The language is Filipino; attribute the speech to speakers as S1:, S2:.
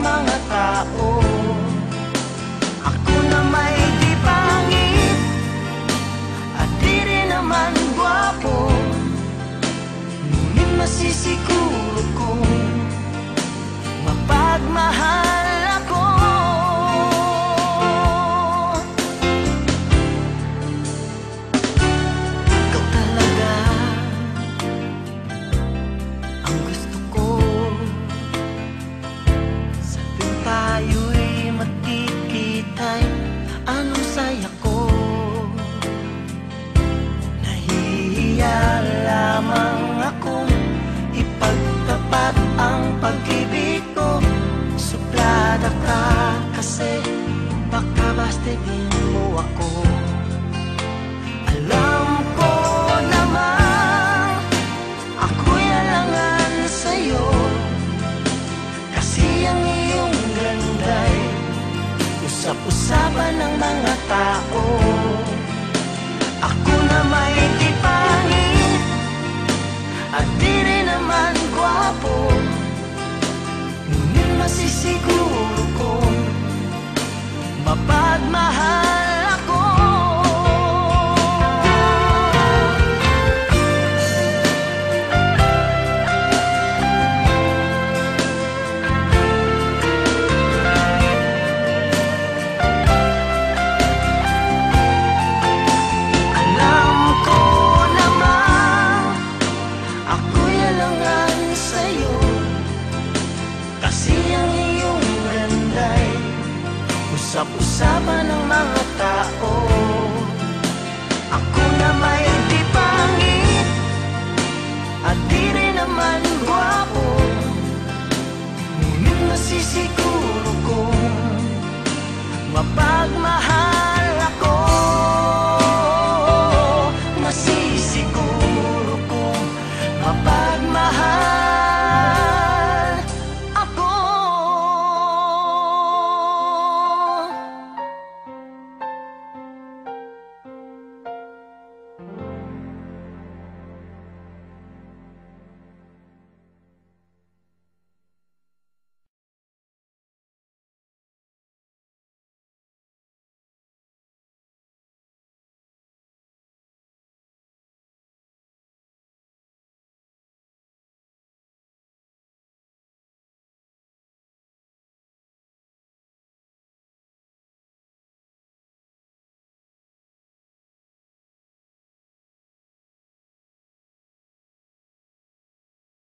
S1: mga tao. Ako na may di pangit At di rin naman gwapo. Ngunit kong Mapagmahal Usap-usapan ng mga tao. usap-usapan ang